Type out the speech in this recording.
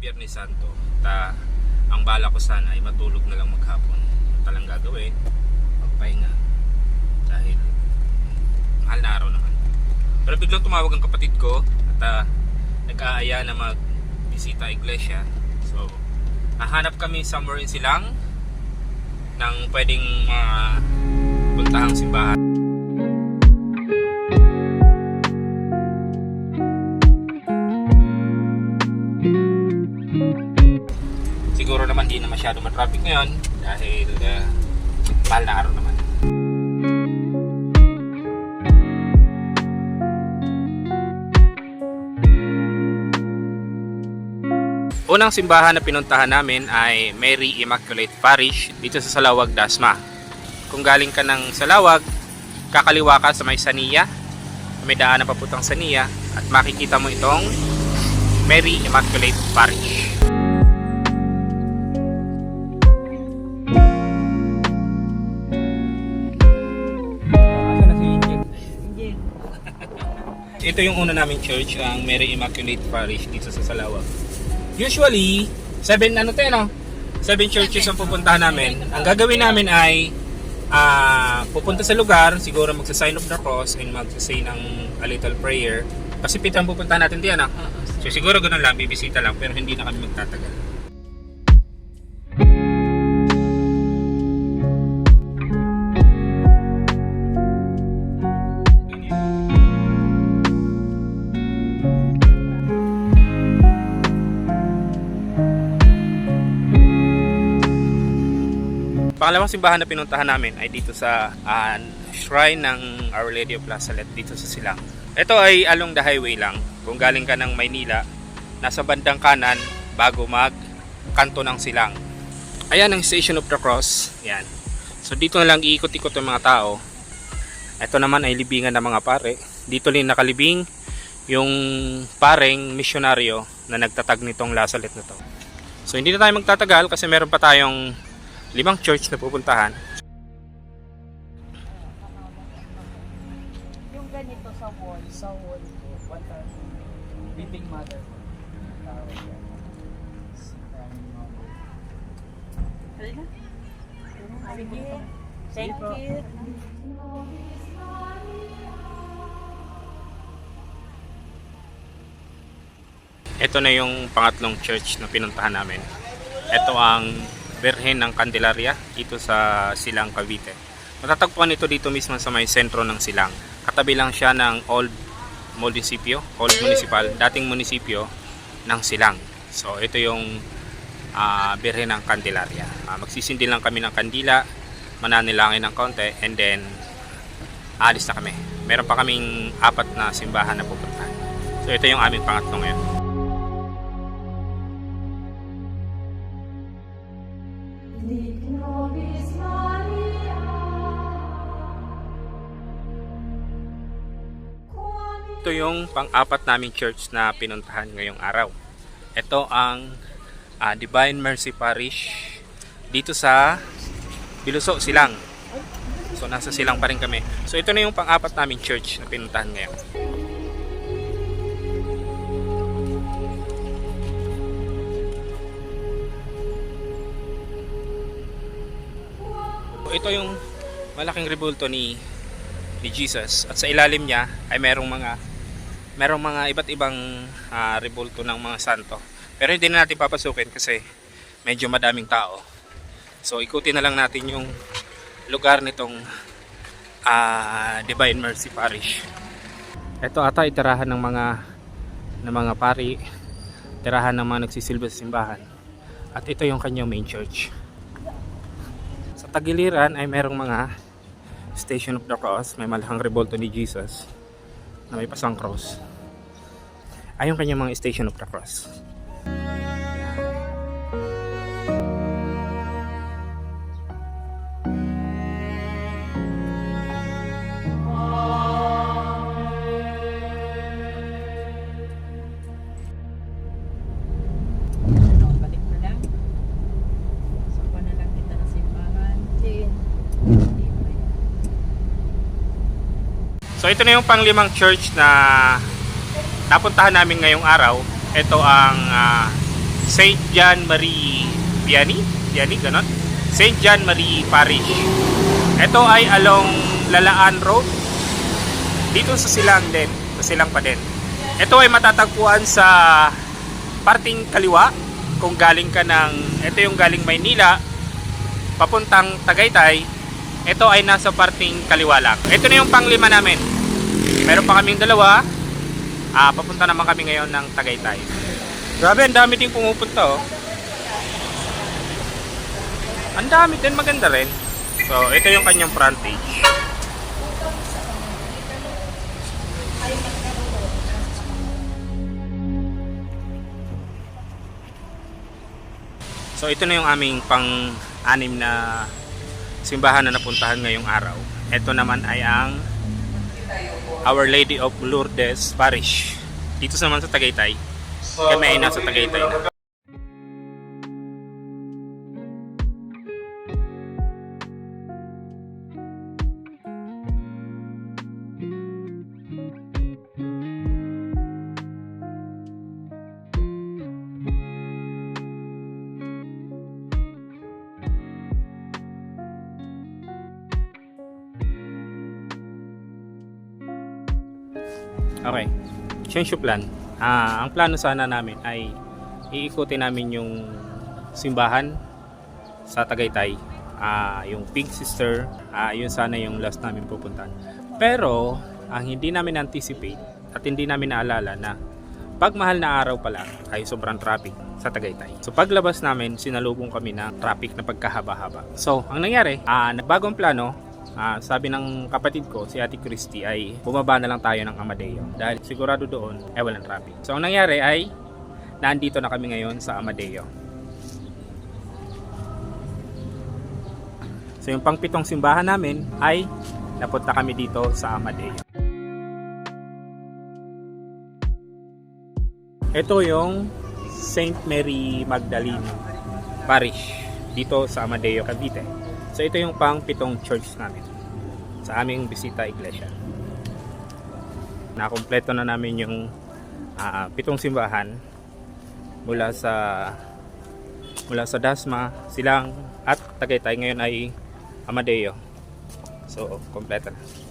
Biyernes Santo. Ta, ang bala ko sana ay matulog na lang maghapon. Ang talang gagawin, magpahinga. Dahil mahal na araw naman. Pero biglang tumawag ang kapatid ko at ah, nag-aaya na magbisita iglesia. So, hahanap kami somewhere in Silang ng pwedeng uh, puntahang simbahan. Siguro naman di na masyado matraffic ngayon dahil uh, mahal na araw naman. Unang simbahan na pinuntahan namin ay Mary Immaculate Parish dito sa Salawag, Dasma. Kung galing ka ng Salawag, kakaliwa ka sa may Saniya, may daan na papuntang Saniya at makikita mo itong Mary Immaculate Parish. Ito yung una naming church, ang Mary Immaculate Parish dito sa Salawag. Usually, seven ano tayo no? Seven churches ang pupuntahan namin. Ang gagawin namin ay ah pupunta sa lugar, siguro magsa-sign of the cross and magsa-say ng a little prayer. Kasi pitang pupuntahan natin diyan ah. So siguro ganun lang, bibisita lang pero hindi na kami magtatagal. Pangalawang simbahan na pinuntahan namin ay dito sa ah, shrine ng Our Lady of La Salette dito sa Silang. Ito ay along the highway lang. Kung galing ka ng Maynila, nasa bandang kanan bago mag kanto ng Silang. Ayan ang Station of the Cross. Yan. So dito na lang iikot-ikot yung mga tao. Ito naman ay libingan ng mga pare. Dito rin nakalibing yung pareng misyonaryo na nagtatag nitong La Salette na to. So hindi na tayo magtatagal kasi meron pa tayong limang church na pupuntahan. Yung ganito sa wall. Sa wall what are Weeping Mother. Halika. Sige. Thank po. you. Ito na yung pangatlong church na pinuntahan namin. Ito ang Birhen ng Candelaria dito sa Silang, Cavite. Matatagpuan ito dito mismo sa may sentro ng Silang. Katabi lang siya ng old munisipyo, old municipal, dating munisipyo ng Silang. So ito yung ah, Birhen ng Candelaria. Ah, magsisindi lang kami ng kandila, mananilangin ng konti, and then alis na kami. Meron pa kaming apat na simbahan na pupuntahan. So ito yung aming pangatlo ngayon. Yung pang-apat naming church na pinuntahan ngayong araw. Ito ang ah, Divine Mercy Parish dito sa Biluso, Silang. So nasa Silang pa rin kami. So ito na yung pang-apat naming church na pinuntahan ngayon. Ito yung malaking rebulto ni ni Jesus at sa ilalim niya ay merong mga merong mga iba't ibang ah, rebulto ng mga santo. Pero hindi na natin papasukin kasi medyo madaming tao. So ikutin na lang natin yung lugar nitong ah, Divine Mercy Parish. Ito ata itirahan ng mga ng mga pari, tirahan ng mga nagsisilbi sa simbahan. At ito yung kanyang main church. Sa tagiliran ay merong mga Station of the Cross, may malahang rebulto ni Jesus na may pasang cross. Ayun kanyang mga Station of the Cross. Ito na yung panglimang church na napuntahan namin ngayong araw. Ito ang ah, St. John Marie Vianney, Vianney, ganon. St. John Marie Parish. Ito ay along Lalaan Road. Dito sa Silang din, sa Silang pa din. Ito ay matatagpuan sa parting kaliwa kung galing ka ng, ito yung galing Maynila, papuntang Tagaytay, ito ay nasa parting kaliwa lang. Ito na yung panglima namin. Meron pa kaming dalawa. Ah, papunta naman kami ngayon ng Tagaytay. Grabe, ang dami din pumupunta oh. Ang dami din, maganda rin. So, ito yung kanyang frontage. So, ito na yung aming pang-anim na simbahan na napuntahan ngayong araw. Ito naman ay ang Our Lady of Lourdes Parish. Dito naman sa Tagaytay. Kami ay nasa Tagaytay na. Okay. Change of plan. Ah, ang plano sana namin ay iikutin namin yung simbahan sa Tagaytay. Ah, yung Pink Sister, ah, yun sana yung last namin pupuntahan. Pero, ang hindi namin anticipate at hindi namin naalala na pag mahal na araw pala ay sobrang traffic sa Tagaytay. So paglabas namin, sinalubong kami ng traffic na pagkahaba-haba. So, ang nangyari, ah, nagbagong plano, Ah, sabi ng kapatid ko, si Ate Christy, ay bumaba na lang tayo ng Amadeo. Dahil sigurado doon, ay walang traffic. So, ang nangyari ay, nandito na kami ngayon sa Amadeo. So, yung pangpitong simbahan namin ay napunta kami dito sa Amadeo. Ito yung St. Mary Magdalene Parish dito sa Amadeo, Cavite. So ito yung pang pitong church namin sa aming bisita iglesia. Nakompleto na namin yung ah, pitong simbahan mula sa mula sa Dasma, Silang at Tagaytay ngayon ay Amadeo. So, kompleto na.